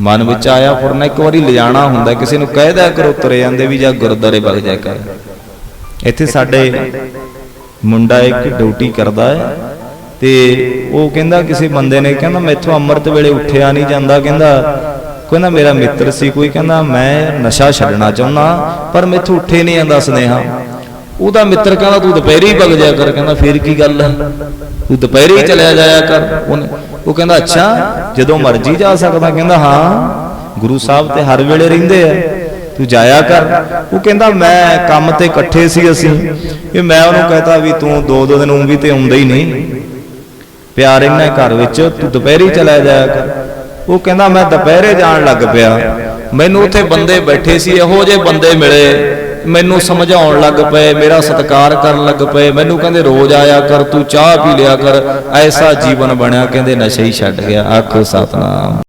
ਮਨ ਵਿੱਚ ਆਇਆ ਫੁਰਨਾ ਇੱਕ ਵਾਰੀ ਲਿਜਾਣਾ ਹੁੰਦਾ ਕਿਸੇ ਨੂੰ ਕਹਿ ਦਿਆ ਕਰੋ ਤੁਰੇ ਜਾਂਦੇ ਵੀ ਜਾਂ ਗੁਰਦਾਰੇ ਵਗ ਜਾ ਕਰ ਇੱਥੇ ਸਾਡੇ ਮੁੰਡਾ ਇੱਕ ਡਿਊਟੀ ਕਰਦਾ ਹੈ ਤੇ ਉਹ ਕਹਿੰਦਾ ਕਿਸੇ ਬੰਦੇ ਨੇ ਕਹਿੰਦਾ ਮੈਥੋਂ ਅੰਮ੍ਰਿਤ ਵੇਲੇ ਉੱਠਿਆ ਨਹੀਂ ਜਾਂਦਾ ਕਹਿੰਦਾ ਕਹਿੰਦਾ ਮੇਰਾ ਮਿੱਤਰ ਸੀ ਕੋਈ ਕਹਿੰਦਾ ਮੈਂ ਨਸ਼ਾ ਛੱਡਣਾ ਚਾਹੁੰਦਾ ਪਰ ਮੈਥੋਂ ਉੱਠੇ ਨਹੀਂ ਜਾਂਦਾ ਸੁਨੇਹਾ। ਉਹਦਾ ਮਿੱਤਰ ਕਹਿੰਦਾ ਤੂੰ ਦੁਪਹਿਰੇ ਹੀ ਵਗ ਜਾਇਆ ਕਰ ਕਹਿੰਦਾ ਫੇਰ ਕੀ ਗੱਲ ਹੈ? ਤੂੰ ਦੁਪਹਿਰੇ ਹੀ ਚਲਿਆ ਜਾਇਆ ਕਰ ਉਹਨੇ- ਉਹ ਕਹਿੰਦਾ, ਅੱਛਾ, ਜਦੋਂ ਮਰਜ਼ੀ ਜਾ ਸਕਦਾ। ਕਹਿੰਦਾ, ਹਾਂ, ਗੁਰੂ ਸਾਹਿਬ ਤੇ ਹਰ ਵੇਲੇ ਰਹਿੰਦੇ ਆ। ਤੂੰ ਜਾਇਆ ਕਰ। ਉਹ ਕਹਿੰਦਾ, ਮੈਂ ਕੰਮ ਤੇ ਇਕੱਠੇ ਸੀ ਅਸੀਂ। ਇਹ ਮੈਂ ਉਹਨੂੰ ਕਹਤਾ ਵੀ ਤੂੰ ਦੋ ਦੋ ਦਿਨ ਉਂ ਵੀ ਤੇ ਆਉਂਦਾ ਹੀ ਨਹੀਂ। ਪਿਆਰ ਇਹਨਾਂ ਘਰ ਵਿੱਚ, ਤੂੰ ਦੁਪਹਿਰੀ ਹੀ ਚਲਾ ਜਾਇਆ ਕਰ। ਉਹ ਕਹਿੰਦਾ, ਮੈਂ ਦੁਪਹਿਰੇ ਜਾਣ ਲੱਗ ਪਿਆ। ਮੈਨੂੰ ਉੱਥੇ ਬੰਦੇ ਬੈਠੇ ਸੀ, ਇਹੋ ਜਿਹੇ ਬੰਦੇ ਮਿਲੇ। ਮੈਨੂੰ ਸਮਝਾਉਣ ਲੱਗ ਪਏ, ਮੇਰਾ ਸਤਿਕਾਰ ਕਰਨ ਲੱਗ ਪਏ। ਮੈਨੂੰ ਕਹਿੰਦੇ, ਰੋਜ਼ ਆਇਆ ਕਰ, ਤੂੰ ਚਾਹ ਪੀ ਲਿਆ ਕਰ। ਐਸਾ ਜੀਵਨ ਬਣਿਆ, ਕਹਿੰਦੇ, ਨਸ਼ੇ ਹੀ ਛੱਡ ਗਿਆ। ਆਖੋ ਸਤਨਾਮ।